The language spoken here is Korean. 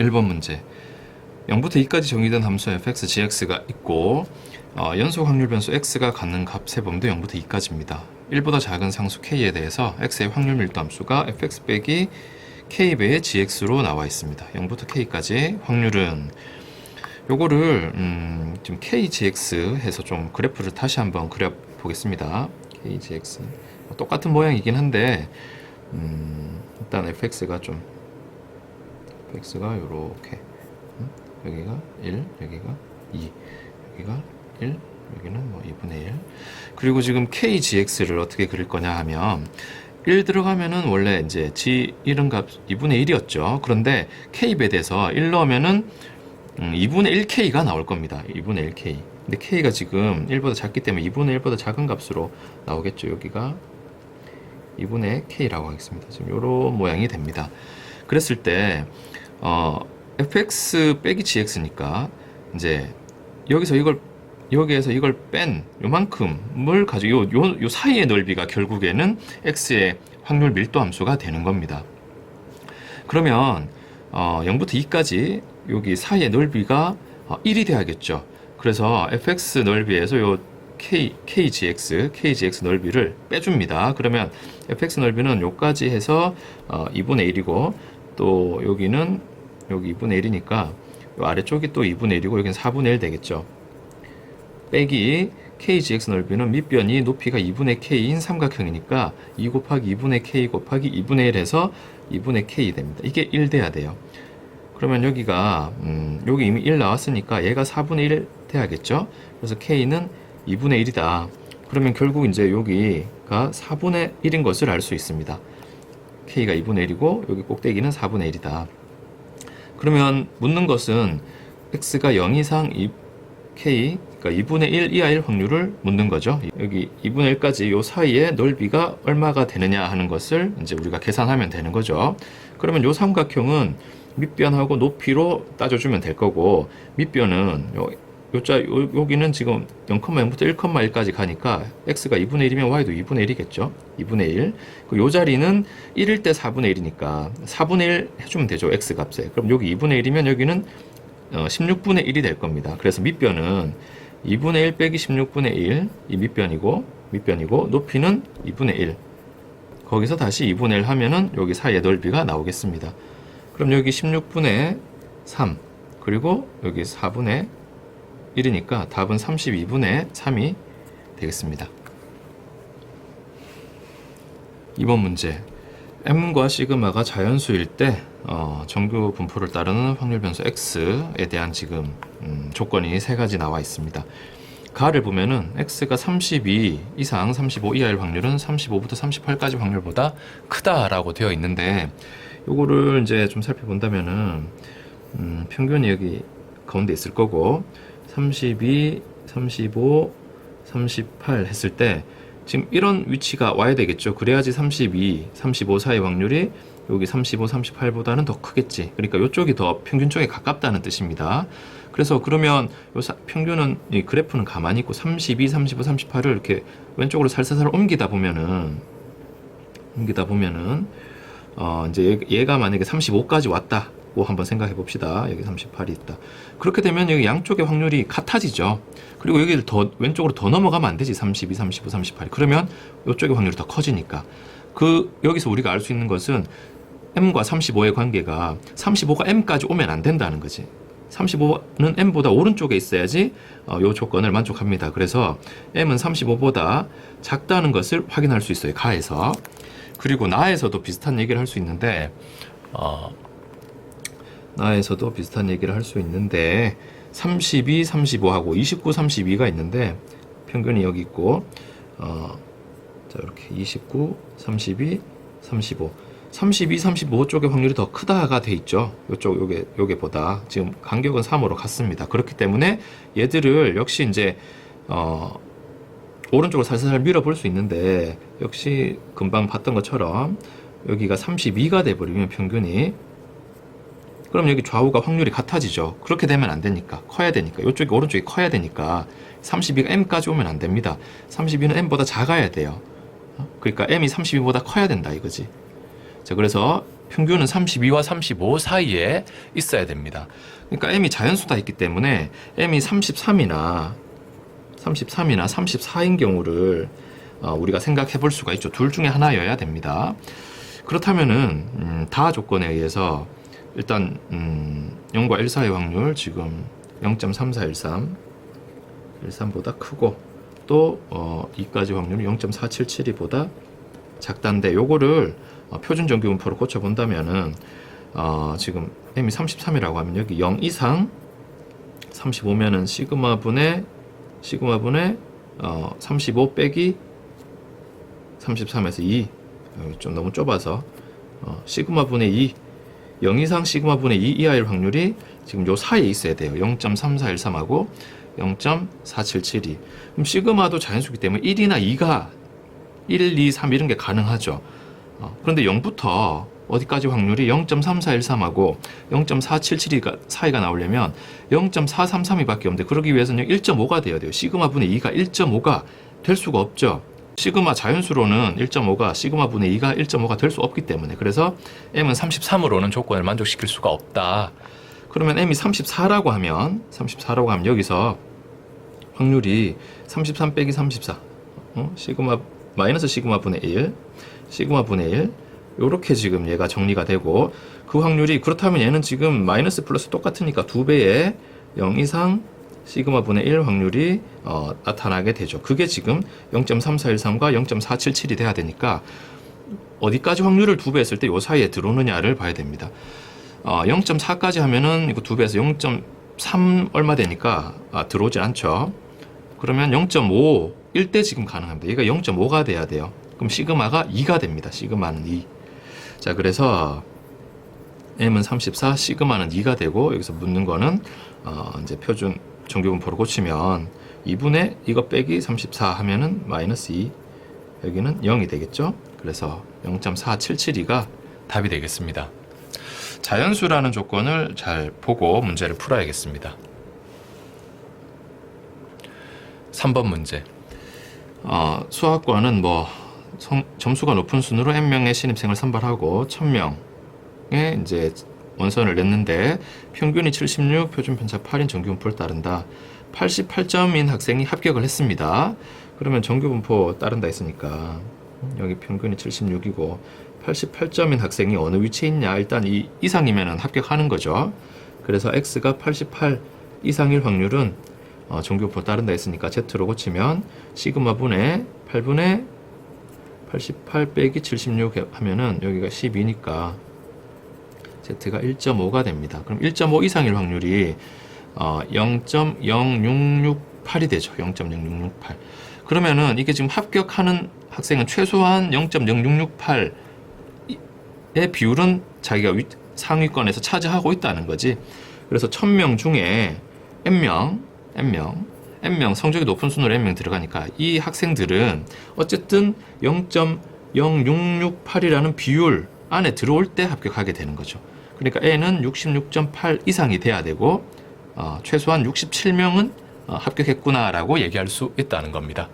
1번 문제 0부터 2까지 정의된 함수 fx, gx가 있고 어, 연속 확률 변수 x가 갖는 값 세범도 0부터 2까지입니다. 1보다 작은 상수 k에 대해서 x의 확률 밀도 함수가 fx 빼기 k배의 gx로 나와 있습니다. 0부터 k까지 확률은 요거를 음, 지금 kgx 해서 좀 그래프를 다시 한번 그려 보겠습니다. kgx 똑같은 모양이긴 한데 음, 일단 fx가 좀 fx가 요렇게. 음, 여기가 1 여기가 2 여기가 1 여기는 뭐 2분의 1 그리고 지금 kgx를 어떻게 그릴 거냐 하면 1 들어가면은 원래 이제 g 이런 값 2분의 1이었죠. 그런데 k배 돼서 1 넣으면은 음, 2분의 1k가 나올 겁니다. 2분의 1k 근데 k가 지금 1보다 작기 때문에 2분의 1보다 작은 값으로 나오겠죠. 여기가 2분의 k라고 하겠습니다. 지금 요런 모양이 됩니다 그랬을 때 어, fx 빼기 gx니까 이제 여기서 이걸 여기에서 이걸 뺀 요만큼을 가지고 요, 요, 요 사이의 넓이가 결국에는 x의 확률 밀도 함수가 되는 겁니다. 그러면 어, 0부터 2까지 여기 사이의 넓이가 어, 1이 돼야겠죠. 그래서 fx 넓이에서 요 k, kgx, kgx 넓이를 빼줍니다. 그러면 fx 넓이는 요까지 해서 어, 2분의 1이고 또 여기는 여기 2분의 1이니까 요 아래쪽이 또 2분의 1이고 여기는 4분의 1 되겠죠. 빼기 kgx 넓이는 밑변이 높이가 2분의 k인 삼각형이니까 2 곱하기 2분의 k 곱하기 2분의 1 해서 2분의 k 됩니다. 이게 1 돼야 돼요. 그러면 여기가 음, 여기 이미 1 나왔으니까 얘가 4분의 1 돼야겠죠. 그래서 k는 2분의 1이다. 그러면 결국 이제 여기가 4분의 1인 것을 알 수 있습니다. K가 2분의 1이고 여기 꼭대기는 4분의 1이다. 그러면 묻는 것은 x가 0 이상 2 k 그러니까 2분의 1 이하일 확률을 묻는 거죠. 여기 2분의 1까지 요 사이의 넓이가 얼마가 되느냐 하는 것을 이제 우리가 계산하면 되는 거죠. 그러면 요 삼각형은 밑변하고 높이로 따져주면 될 거고 밑변은 요 요자 요, 여기는 지금 0,0부터 1,1까지 가니까 x가 2분의 1이면 y도 2분의 1이겠죠. 2분의 1. 그요 자리는 1일 때 4분의 1이니까 4분의 1 해주면 되죠. x 값에. 그럼 여기 2분의 1이면 여기는 어, 16분의 1이 될 겁니다. 그래서 밑변은 2분의 1 빼기 16분의 1, 이 밑변이고, 밑변이고, 높이는 2분의 1. 거기서 다시 2분의 1 하면은 여기 사이의 넓이가 나오겠습니다. 그럼 여기 16분의 3, 그리고 여기 4분의 1이니까 답은 32분의 3이 되겠습니다. 2번 문제. m과 시그마가 자연수일 때 어, 정규 분포를 따르는 확률 변수 x에 대한 지금 음, 조건이 세 가지 나와 있습니다. 가를 보면은 x가 32 이상 35 이하일 확률은 35부터 38까지 확률보다 크다라고 되어 있는데 요거를 이제 좀 살펴본다면은 음, 평균이 여기 가운데 있을 거고 32, 35, 38 했을 때 지금 이런 위치가 와야 되겠죠. 그래야지 32, 35 사이 확률이 여기 35, 38보다는 더 크겠지. 그러니까 이쪽이 더 평균 쪽에 가깝다는 뜻입니다. 그래서 그러면 요 사- 평균은 이 그래프는 가만히 있고 32, 35, 38을 이렇게 왼쪽으로 살살살 옮기다 보면은 옮기다 보면은 어 이제 얘- 얘가 만약에 35까지 왔다 고 한번 생각해 봅시다. 여기 38이 있다. 그렇게 되면 여기 양쪽의 확률이 같아지죠. 그리고 여기를 더 왼쪽으로 더 넘어가면 안 되지. 32, 35, 38. 그러면 이쪽의 확률이 더 커지니까. 그 여기서 우리가 알 수 있는 것은 m과 35의 관계가 35가 m까지 오면 안 된다는 거지. 35는 m보다 오른쪽에 있어야지 어, 요 조건을 만족합니다. 그래서 m은 35보다 작다는 것을 확인할 수 있어요. 가에서. 그리고 나에서도 비슷한 얘기를 할 수 있는데 어, 나에서도 비슷한 얘기를 할 수 있는데 32, 35하고 29, 32가 있는데 평균이 여기 있고 어, 자 이렇게 29, 32, 35 32, 35 쪽의 확률이 더 크다가 돼 있죠. 요쪽 요게 요게보다 지금 간격은 3으로 같습니다. 그렇기 때문에 얘들을 역시 이제 어 오른쪽으로 살살 밀어볼 수 있는데 역시 금방 봤던 것처럼 여기가 32가 돼버리면 평균이 그럼 여기 좌우가 확률이 같아지죠. 그렇게 되면 안 되니까 커야 되니까 이쪽이 오른쪽이 커야 되니까 32가 m까지 오면 안 됩니다. 32는 m보다 작아야 돼요. 어? 그러니까 m이 32보다 커야 된다 이거지. 자 그래서 평균은 32와 35 사이에 있어야 됩니다. 그러니까 m이 자연수다 있기 때문에 m이 33이나 33이나 34인 경우를 어, 우리가 생각해 볼 수가 있죠. 둘 중에 하나여야 됩니다. 그렇다면은 음, 다 조건에 의해서 일단 음, 0과 1 사이 확률 지금 0.3413 13보다 크고 또 어, 2까지 확률이 0.477이보다 작다인데 요거를 어, 표준 정규 분포로 고쳐 본다면은 어, 지금 m이 33이라고 하면 여기 0 이상 35면은 시그마 분의 시그마 분의 어, 35 빼기 33에서 2. 여기 좀 너무 좁아서 어, 시그마 분의 2. 0 이상 시그마 분의 2 이하일 확률이 지금 요 사이에 있어야 돼요. 0.3413하고 0.4772. 그럼 시그마도 자연수기 때문에 1이나 2가 1, 2, 3 이런 게 가능하죠. 어, 그런데 0부터 어디까지 확률이 0.3413하고 0.477이 사이가 나오려면 0.433이밖에 없는데 그러기 위해서는 1.5가 돼야 돼요. 시그마 분의 2가 1.5가 될 수가 없죠. 시그마 자연수로는 1.5가 시그마 분의 2가 1.5가 될 수 없기 때문에 그래서 m은 33으로는 조건을 만족시킬 수가 없다. 그러면 m이 34라고 하면 34라고 하면 여기서 확률이 33 빼기 34 어? 시그마 마이너스 시그마 분의 1 시그마 분의 1 요렇게 지금 얘가 정리가 되고 그 확률이 그렇다면 얘는 지금 마이너스 플러스 똑같으니까 두 배의 0 이상 시그마 분의 1 확률이 어, 나타나게 되죠. 그게 지금 0.3413과 0.477이 돼야 되니까 어디까지 확률을 두 배 했을 때 요 사이에 들어오느냐를 봐야 됩니다. 어, 0.4까지 하면은 이거 두 배에서 0.3 얼마 되니까 아, 들어오지 않죠. 그러면 0.5일때 지금 가능합니다. 얘가 0.5가 돼야 돼요. 그럼 시그마가 2가 됩니다. 시그마는 2. 자, 그래서 m은 34, 시그마는 2가 되고 여기서 묻는 거는 어, 이제 표준 정규분포로 고치면 2분의 이거 빼기 34 하면은 마이너스 2 여기는 0이 되겠죠? 그래서 0.4772가 답이 되겠습니다. 자연수라는 조건을 잘 보고 문제를 풀어야겠습니다. 3번 문제. 어, 수학과는 뭐 성- 점수가 높은 순으로 n명의 신입생을 선발하고 1000명의 이제 원선을 냈는데 평균이 76, 표준 편차 8인 정규 분포를 따른다. 88점인 학생이 합격을 했습니다. 그러면 정규 분포 따른다 했으니까 여기 평균이 76이고 88점인 학생이 어느 위치에 있냐 일단 이 이상이면 합격하는 거죠. 그래서 x가 88 이상일 확률은 어, 정규 분포 따른다 했으니까 z로 고치면 시그마 분의 8분의 88 빼기 76 하면은 여기가 12니까 z가 1.5가 됩니다. 그럼 1.5 이상일 확률이 어, 0.0668이 되죠. 0.0668. 그러면은 이게 지금 합격하는 학생은 최소한 0.0668의 비율은 자기가 위- 상위권에서 차지하고 있다는 거지. 그래서 1000명 중에 n명, n명, n명 성적이 높은 순으로 n명 들어가니까 이 학생들은 어쨌든 0.0668이라는 비율 안에 들어올 때 합격하게 되는 거죠. 그러니까 N은 66.8 이상이 돼야 되고 어, 최소한 67명은 합격했구나라고 얘기할 수 있다는 겁니다.